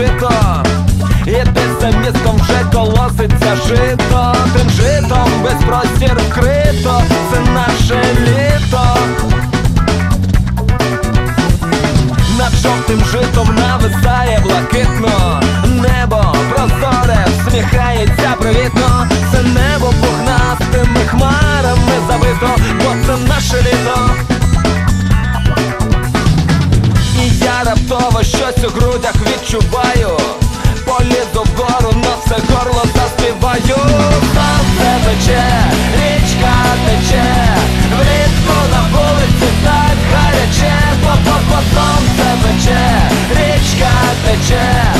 прожито І десь за містом вже колоситься жито. Тим житом весь простір вкрито. Це наше літо. Над жовтим житом нависає блакитно. Небо прозоре, всміхається привітно. Це небо пухнастими хмарами забито Бо це наше літо щось у грудях відчуваю. Полізу вгору, на все горло заспіваю. Сонце пече, річка тече Влітку на вулиці так гаряче По-по-по сонце пече, річка тече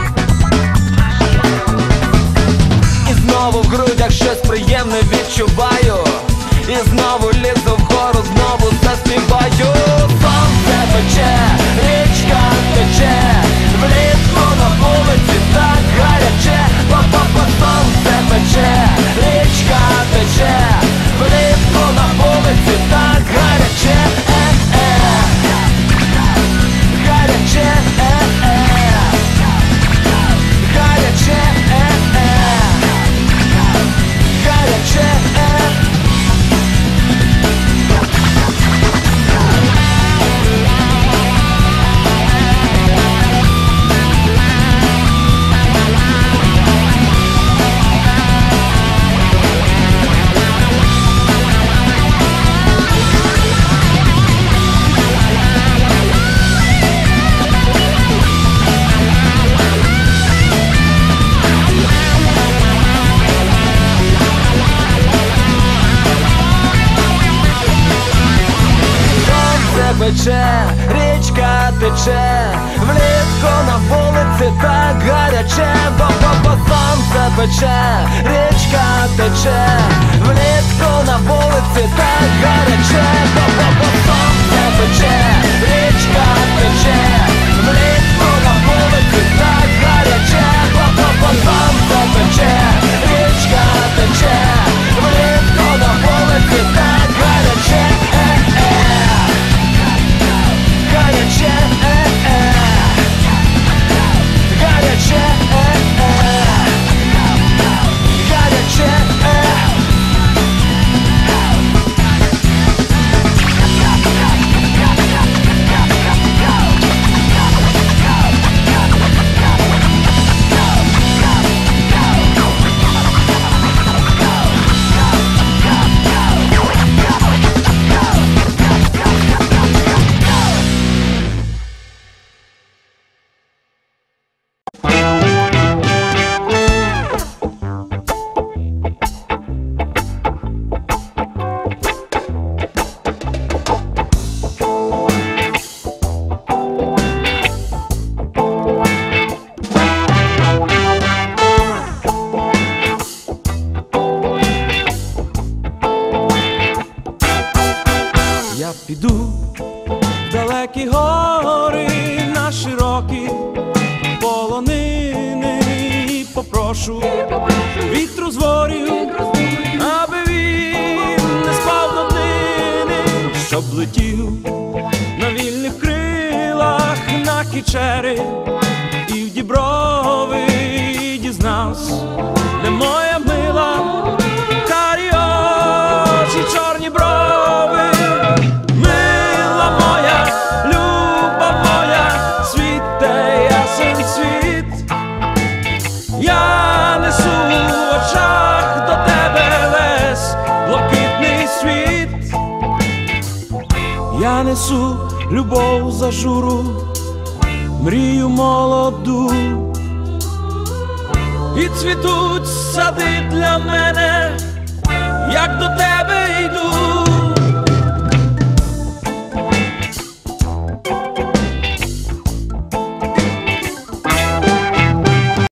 щось не відчуваю. І знову лізу вгору, знову заспіваю. Сонце пече, пече, річка тече, влітку на вулиці так гаряче, бо-бо-бо сонце Я піду. В далекі гори на широкі полонини. І попрошу вітру з ворів, аби він не спав до днини, щоб летів на вільних крилах на кічери і в діброви несу любов за журу, мрію молоду, і цвітуть сади для мене, як до тебе йду.